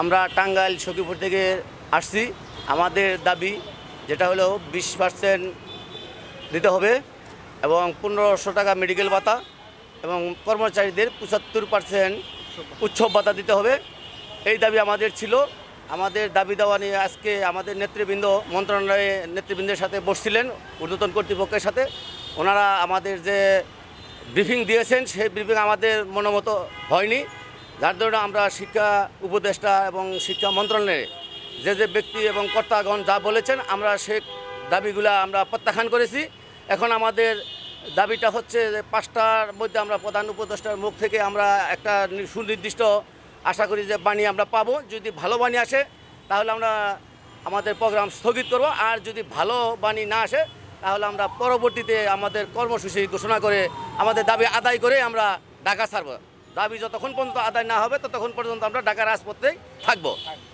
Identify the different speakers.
Speaker 1: আমরা টাঙ্গাইল সখীপুর থেকে আসছি। আমাদের দাবি যেটা হলো বিশ পার্সেন্ট দিতে হবে এবং পনেরোশো টাকা মেডিকেল ভাতা এবং কর্মচারীদের পঁচাত্তর পার্সেন্ট উৎসব ভাতা দিতে হবে। এই দাবি আমাদের ছিল। আমাদের দাবি দেওয়া নিয়ে আজকে আমাদের নেতৃবৃন্দ মন্ত্রণালয়ে নেতৃবৃন্দের সাথে বসছিলেন ঊর্ধ্বতন কর্তৃপক্ষের সাথে। ওনারা আমাদের যে ব্রিফিং দিয়েছেন, সেই ব্রিফিং আমাদের মনোমতো হয়নি। যার জন্য আমরা শিক্ষা উপদেষ্টা এবং শিক্ষা মন্ত্রণালয়ে যে যে ব্যক্তি এবং কর্তাগণ যা বলেছেন, আমরা সে দাবিগুলা আমরা প্রত্যাখ্যান করেছি। এখন আমাদের দাবিটা হচ্ছে যে পাঁচটার মধ্যে আমরা প্রধান উপদেষ্টার মুখ থেকে আমরা একটা সুনির্দিষ্ট আশা করি যে বাণী আমরা পাবো। যদি ভালো বাণী আসে, তাহলে আমরা আমাদের প্রোগ্রাম স্থগিত করব। আর যদি ভালো বাণী না আসে, তাহলে আমরা পরবর্তীতে আমাদের কর্মসূচি ঘোষণা করে আমাদের দাবি আদায় করে আমরা ঢাকা ছাড়ব। দাবি যতক্ষণ পর্যন্ত আদায় না হবে ততক্ষণ পর্যন্ত আমরা ঢাকা রাজপথেই থাকব।